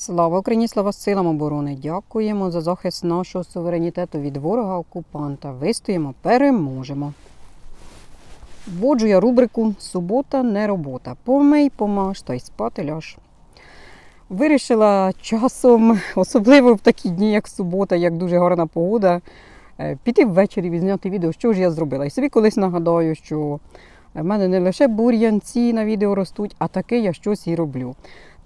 Слава Україні, слава силам оборони! Дякуємо за захист нашого суверенітету від ворога окупанта. Вистоїмо, переможемо. Вводжу я рубрику Субота не робота. Помий, помаш та й спати ляж. Вирішила часом, особливо в такі дні, як субота, як дуже гарна погода, е, піти ввечері відзняти відео, що ж я зробила. І собі колись нагадаю, що в мене не лише бур'янці на відео ростуть, а таке я щось і роблю.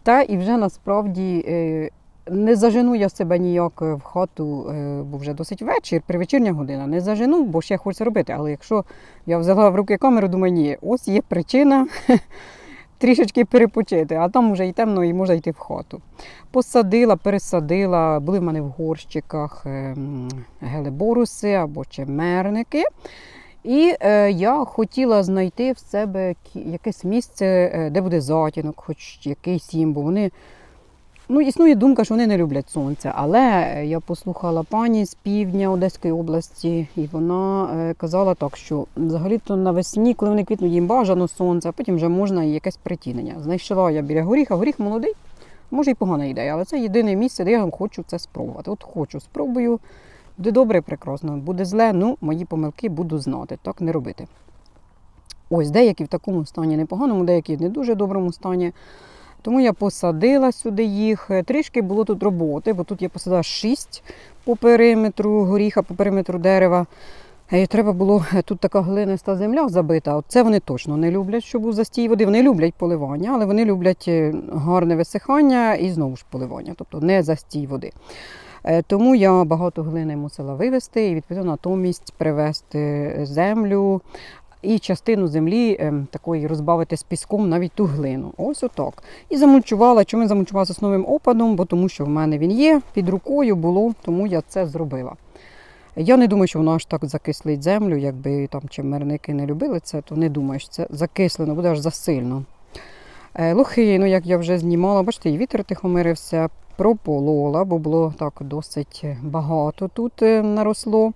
Та і вже насправді е, не зажену я себе ніяк в хату, е, бо вже досить вечір, привечірня година. Не зажену, бо ще хочеться робити. Але якщо я взяла в руки камеру, думаю, ні, ось є причина трішечки перепочити, а там вже і темно, і можна йти в хату. Посадила, пересадила, були в мене в горщиках е, гелеборуси або чемерники. І е, я хотіла знайти в себе якесь місце, е, де буде затінок, хоч якийсь їм, бо вони. Ну, існує думка, що вони не люблять сонце. Але е, я послухала пані з півдня Одеської області, і вона е, казала так, що взагалі-то навесні, коли вони квітнуть, їм бажано сонце, а потім вже можна і якесь притінення. Знайшла я біля горіха, горіх молодий, може і погана ідея, але це єдине місце, де я хочу це спробувати. От хочу, спробую. Буде добре і прекрасно, буде зле, ну, мої помилки буду знати, так не робити. Ось деякі в такому стані непоганому, деякі в не дуже доброму стані. Тому я посадила сюди їх. Трішки було тут роботи, бо тут я посадила 6 по периметру горіха, по периметру дерева. Е, Треба було е, тут така глиниста земля забита. От Це вони точно не люблять, щоб був застій води. Вони люблять поливання, але вони люблять е, гарне висихання і знову ж поливання, тобто не застій води. Е, Тому я багато глини мусила вивезти і відповідно натомість привезти землю і частину землі ем, такої розбавити з піском навіть ту глину. Ось отак. І замульчувала. Чому я замульчувала сосновим опадом? Бо тому що в мене він є, під рукою було, тому я це зробила. Я не думаю, що воно аж так закислить землю, якби там чимерники не любили це, то не думаю, що це закислено, буде аж засильно. Е, Лохину, як я вже знімала, бачите, і вітер тихомирився, прополола, бо було так досить багато тут е, наросло.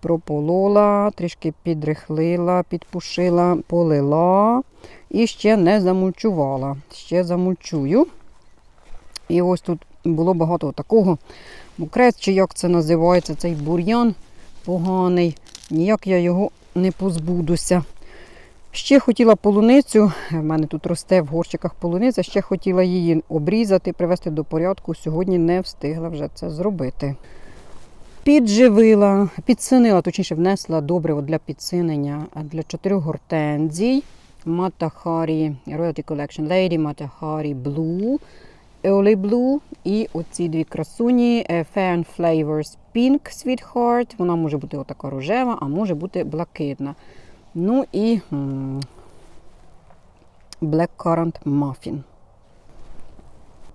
Прополола, трішки підрихлила, підпушила, полила і ще не замульчувала. Ще замульчую. І ось тут було багато такого мокрець, чи як це називається, цей бур'ян поганий. Ніяк я його не позбудуся. Ще хотіла полуницю, в мене тут росте в горщиках полуниця, ще хотіла її обрізати, привести до порядку. Сьогодні не встигла вже це зробити. Підживила, підсинила, точніше, внесла добриво для підсинення для чотирьох гортензій. Матахарі Royalty Collection Lady Matahari Blue, Early Blue і оці дві красуні е, and Flavors Pink Sweetheart. Вона може бути отака рожева, а може бути блакитна. Ну і м, Black Currant Muffin.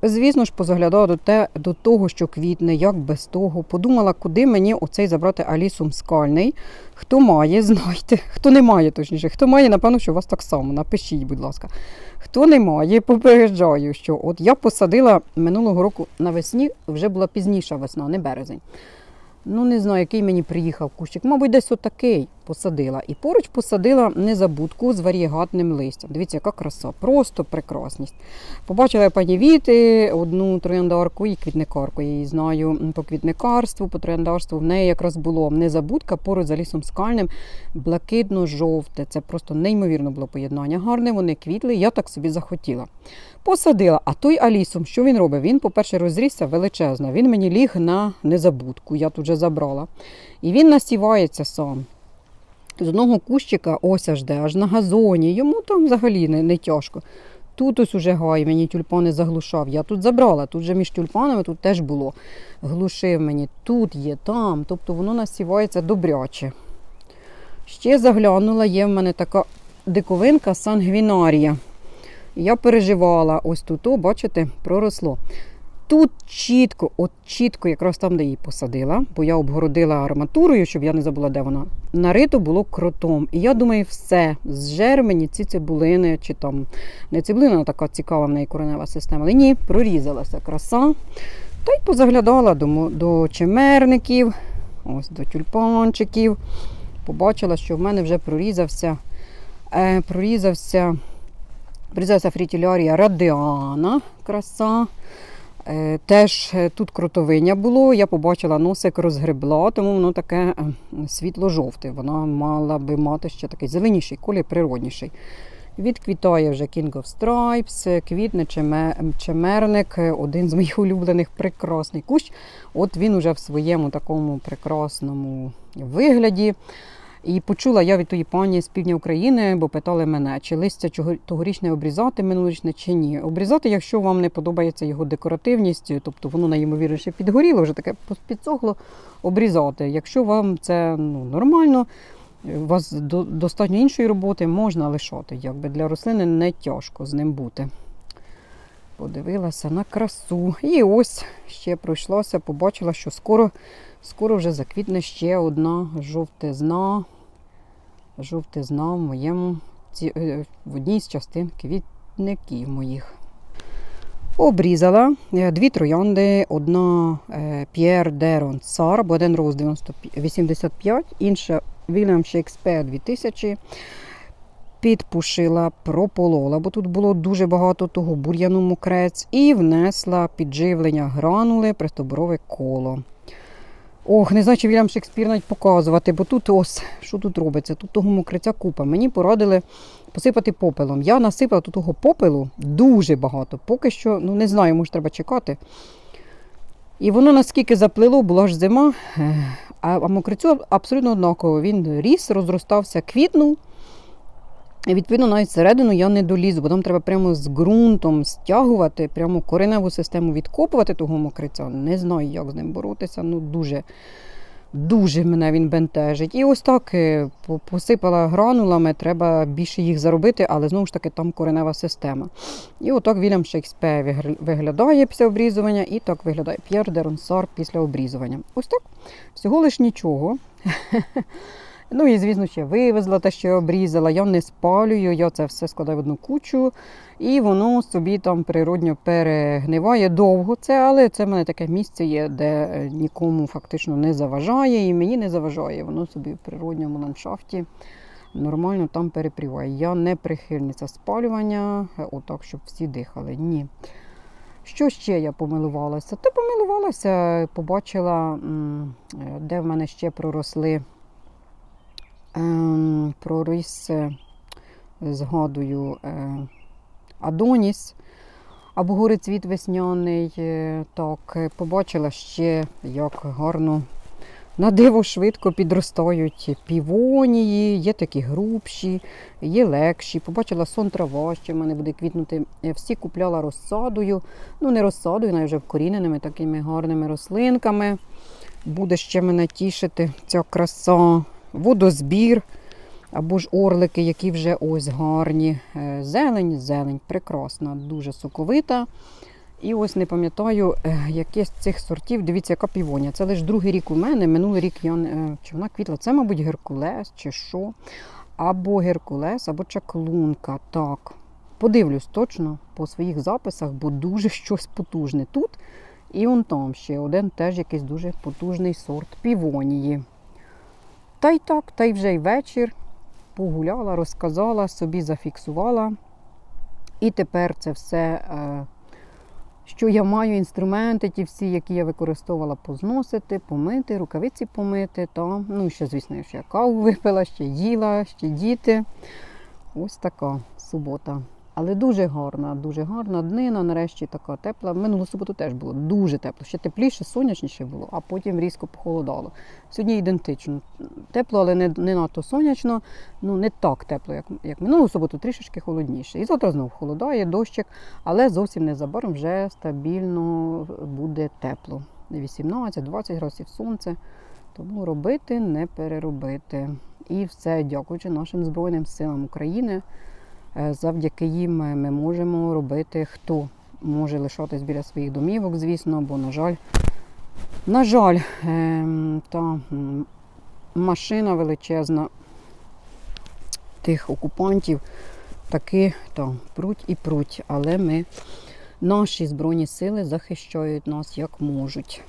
Звісно ж, позаглядала до, те, до того, що квітне, як без того. Подумала, куди мені оцей забрати алісум скальний. Хто має, знайте. Хто не має, точніше. Хто має, напевно, що у вас так само. Напишіть, будь ласка. Хто не має, попереджаю, що от я посадила минулого року навесні, вже була пізніша весна, не березень. Ну, не знаю, який мені приїхав кущик. Мабуть, десь отакий посадила. І поруч посадила незабудку з варієгатним листям. Дивіться, яка краса, просто прекрасність. Побачила я пані Віти, одну трояндарку і квітникарку. Я її знаю по квітникарству, по трояндарству. В неї якраз було незабудка поруч за лісом скальним, блакитно-жовте. Це просто неймовірно було поєднання. Гарне, вони квітли, я так собі захотіла. Посадила, а той алісом, що він робить? Він, по-перше, розрісся величезно. Він мені ліг на незабудку, я тут вже забрала. І він насівається сам. З одного кущика ось аж де, аж на газоні. Йому там взагалі не, не тяжко. Тут ось уже гай, мені тюльпани заглушав. Я тут забрала, тут же між тюльпанами тут теж було. Глушив мені, тут є, там. Тобто воно насівається добряче. Ще заглянула, є в мене така диковинка сангвінарія. Я переживала, ось тут, о, бачите, проросло. Тут чітко, от чітко, якраз там, де її посадила, бо я обгородила арматурою, щоб я не забула, де вона. Нарито було кротом. І я думаю, все, зжер мені ці цибулини, чи там не цибулина, така цікава в неї коренева система. Але ні, прорізалася краса. Та й позаглядала до, до чимерників, ось до тюльпанчиків. Побачила, що в мене вже прорізався, е, прорізався, прорізався фрітілярія радіана, краса. Е, Теж е, тут кротовиння було, я побачила носик розгребла, тому воно таке е, світло-жовте. Вона мала би мати ще такий зеленіший колір, природніший. Відквітає вже King of Stripes, квітне чеме- чемерник, один з моїх улюблених прекрасний кущ. От він уже в своєму такому прекрасному вигляді. І почула я від тої пані з півдня України, бо питали мене, чи листя тогорічне обрізати минулорічне чи ні. Обрізати, якщо вам не подобається його декоративність, тобто воно найімовірніше підгоріло, вже таке підсохло, обрізати. Якщо вам це ну, нормально, у вас до, достатньо іншої роботи, можна лишати. Якби для рослини не тяжко з ним бути. Подивилася на красу. І ось ще пройшлася, побачила, що скоро, скоро вже заквітне ще одна жовтизна. Жовтизна в моєму е, в одній з частин квітників моїх. Обрізала е, дві троянди, одна е, Pierre de Ronsard, або один роз 85, інша William Shakespeare 2000. Підпушила, прополола, бо тут було дуже багато того бур'яну мокрець, і внесла підживлення гранули пристоборове коло. Ох, не знаю, чи Вільям Шекспір навіть показувати, бо тут ось, що тут робиться? Тут того мокриця купа. Мені порадили посипати попелом. Я насипала тут того попелу дуже багато. Поки що, ну не знаю, може треба чекати. І воно наскільки заплило, була ж зима, а мокрицю абсолютно однаково. Він ріс, розростався, квітнув. Відповідно навіть всередину я не долізу, бо там треба прямо з ґрунтом стягувати, прямо кореневу систему відкопувати того мокриця. Не знаю, як з ним боротися. Ну дуже, дуже мене він бентежить. І ось так е, посипала гранулами, треба більше їх заробити, але знову ж таки там коренева система. І отак Вільям Шекспер вигр- виглядає після обрізування, і так виглядає П'єр де Ронсар після обрізування. Ось так. Всього лиш нічого. Ну і, звісно, ще вивезла те, що я обрізала. Я не спалюю, я це все складаю в одну кучу, і воно собі там природньо перегниває довго це, але це в мене таке місце є, де е, нікому фактично не заважає, і мені не заважає. Воно собі в природньому ландшафті нормально там перепріває. Я не прихильниця спалювання, е, отак, щоб всі дихали. Ні. Що ще я помилувалася? Та помилувалася, побачила, е, де в мене ще проросли ем, проріс, е, згадую, е, Адоніс або горицвіт весняний. е, Так, побачила ще, як гарно на диво швидко підростають півонії, є такі грубші, є легші. Побачила сон трава, що в мене буде квітнути. Е, Всі купляла розсадою. Ну, не розсадою, навіть вже вкоріненими такими гарними рослинками. Буде ще мене тішити ця краса водозбір або ж орлики, які вже ось гарні. Е, Зелень, зелень, прекрасна, дуже соковита. І ось не пам'ятаю, е, яке з цих сортів. Дивіться, яка півонія. Це лише другий рік у мене. Минулий рік я е, чи вона квітла. Це, мабуть, геркулес чи що. Або геркулес, або чаклунка. Так. Подивлюсь точно по своїх записах, бо дуже щось потужне тут. І он там ще один теж якийсь дуже потужний сорт півонії. Та й так, та й вже й вечір погуляла, розказала, собі зафіксувала. І тепер це все, е, що я маю, інструменти, ті всі, які я використовувала, позносити, помити, рукавиці помити. Та, ну, ще, звісно, ще каву випила, ще їла, ще діти. Ось така субота. Але дуже гарна, дуже гарна днина, нарешті така тепла. Минулу суботу теж було дуже тепло. Ще тепліше, сонячніше було, а потім різко похолодало. Сьогодні ідентично. Тепло, але не, не надто сонячно, ну не так тепло, як, як минулу суботу, трішечки холодніше. І завтра знов холодає, дощик, але зовсім незабаром вже стабільно буде тепло. 18-20 градусів сонце. Тому робити, не переробити. І все, дякуючи нашим Збройним силам України. Е, Завдяки їм ми ми можемо робити, хто може лишатись біля своїх домівок, звісно, бо, на жаль, на жаль, ем, та машина величезна тих окупантів таки та, пруть і пруть, але ми, наші Збройні сили захищають нас як можуть.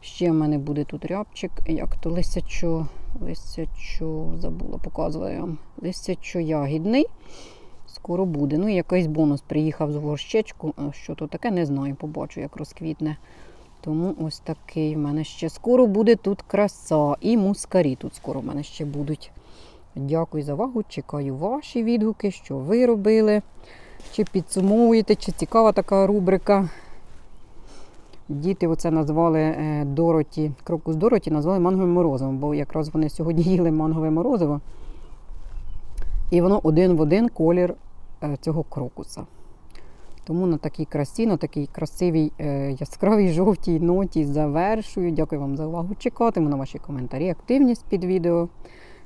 Ще в мене буде тут рябчик, як то лисячо, лисячо, забула, показувала я вам, лисячо ягідний. Скоро буде. Ну і якийсь бонус приїхав з горщечку. Е, Що то таке, не знаю, побачу, як розквітне. Тому ось такий в мене ще скоро буде тут краса. І мускарі тут скоро в мене ще будуть. Дякую за увагу. Чекаю ваші відгуки, що ви робили. Чи підсумовуєте, чи цікава така рубрика. Діти оце назвали е, Дороті, крокус Дороті назвали манговим морозивом, бо якраз вони сьогодні їли мангове морозиво. І воно один в один колір цього крокуса. Тому на такій красі, на такій красивій е, яскравій жовтій ноті завершую. Дякую вам за увагу. Чекатиму на ваші коментарі, активність під відео.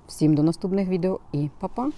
Всім до наступних відео і па-па!